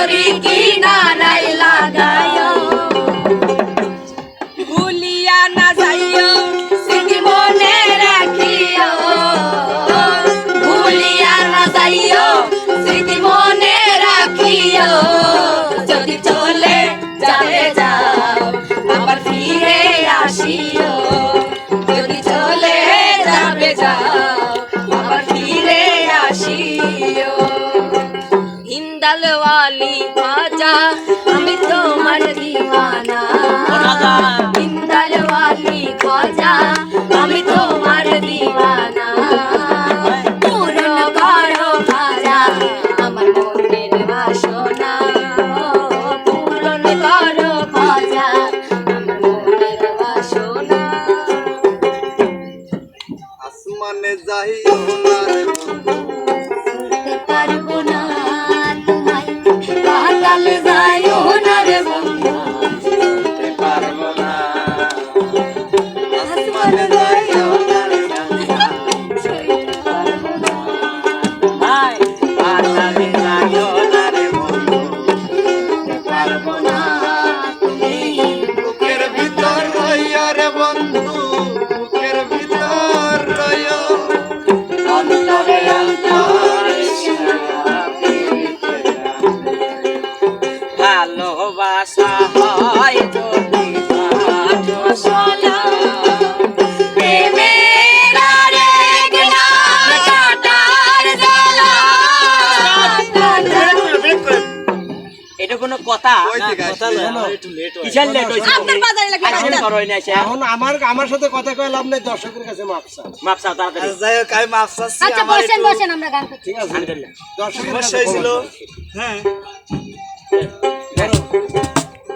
সাগরে কিনারায় লাগায়? ভুলিয়া না যাইও, স্মৃতি মনে রাখিও। ভুলিয়া না যাইও, স্মৃতি মনে রাখিও। যদি চলে লালওয়ালি খাজা আমি তোমার দিওয়ানা লালওয়ালি খাজা আমি তোমার দিওয়ানা পূরণ করো খাজা আমার মনের বাসনা পূরণ করো খাজা আমার মনের বাসনা আসমানে যাই ভালোবাসা হয় যদি ভালোবাসা কোনো কথা? এখন আমার আমার সাথে কথা কয়ে লাভ নেই দর্শকের কাছে দর্শক ছিল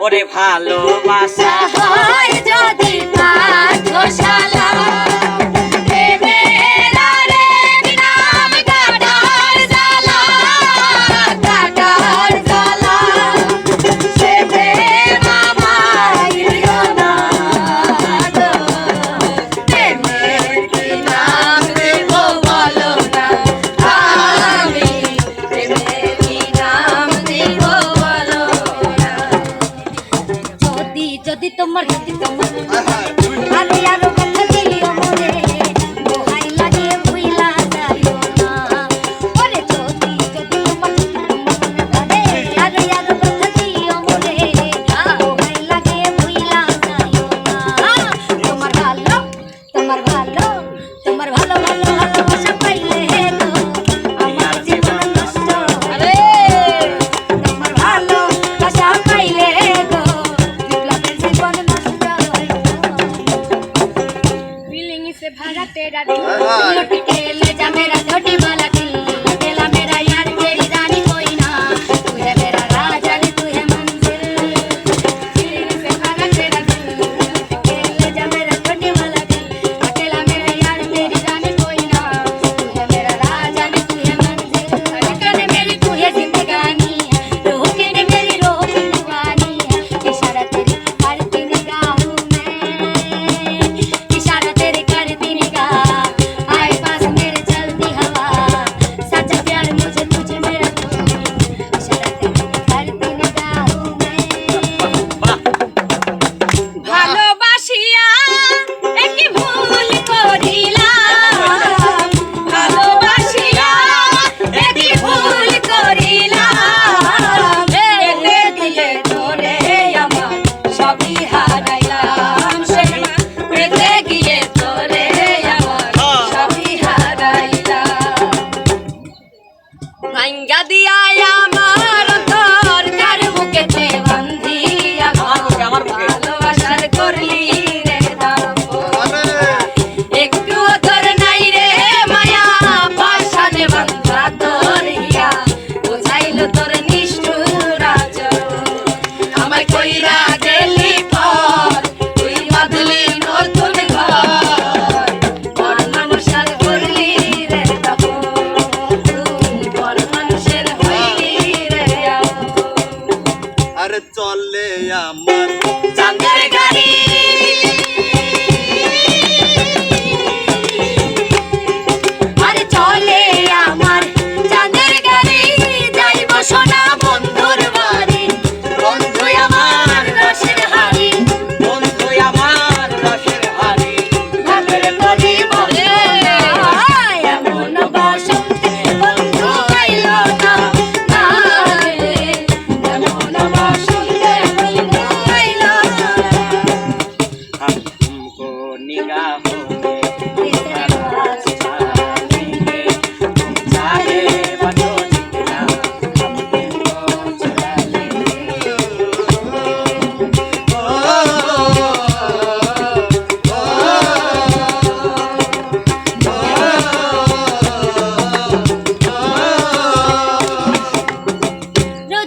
ওরে ভালোবাসা হয় যদি পাঠশালা। যদি তোমার যদি তোমার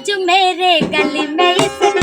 रोज मेरे गली में इस